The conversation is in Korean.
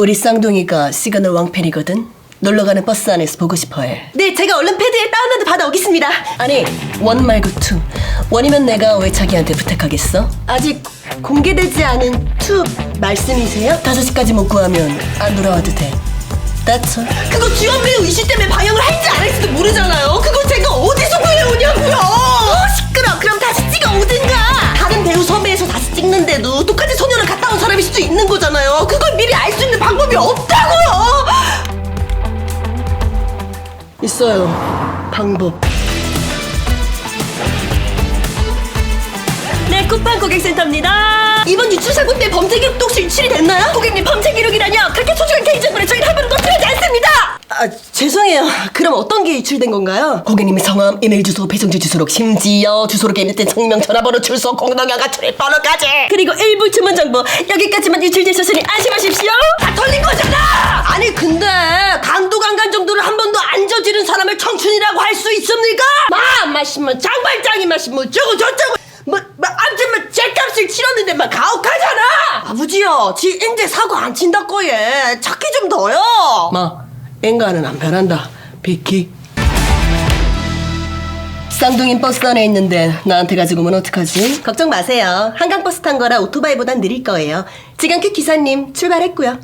우리 쌍둥이가 시그널 왕팬이거든. 놀러 가는 버스 안에서 보고 싶어해. 네, 제가 얼른 패드에 다운로드 받아 오겠습니다. 아니 원 말고 투. 원이면 내가 왜 자기한테 부탁하겠어? 아직 공개되지 않은 투 말씀이세요? 다섯 시까지 못 구하면 안 돌아와도 돼. That's all. 그거 주연 배우 이슈 때문에 방영을 할지 안 할지도 모르잖아요. 그걸 제가 어디서 구해오냐고요. 어, 시끄러. 그럼 다시 찍어 오든가. 다른 배우 섭외해서 다시 찍는데도 똑같이 소녀를 갔다 온 사람일 수도 있는 거잖아요. 그걸 있어요. 방법. 네, 쿠팡 고객센터입니다. 이번 유출 사고 때 범죄 기록도 혹시 유출이 됐나요? 고객님 범죄 기록이라뇨? 그렇게 소중한 개인 정보를 저희는 함부로 노출하지 않습니다. 아, 죄송해요. 그럼 어떤 게 유출된 건가요? 고객님의 성함, 이메일 주소, 배송지 주소록 심지어 주소록에 있는 성명, 전화번호, 출소, 공동여가 출입번호까지. 그리고 일부 주문 정보 여기까지만 유출되셨으니 안심 강도 강간 정도를 한 번도 안 저지른 사람을 청춘이라고 할 수 있습니까? 마 마시면 장발장이 마시면 뭐 저거 저쩌고 뭐, 뭐 아무튼 뭐 죗값을 치렀는데 막 가혹하잖아. 아버지요, 지 인제 사고 안 친다고 얘 찾기 좀 더요. 마, 인간은 안 변한다. 비키. 쌍둥이 버스 안에 있는데 나한테 가지고 오면 어떡하지? 걱정 마세요. 한강 버스 탄 거라 오토바이보단 느릴 거예요. 지금 그 기사님 출발했고요.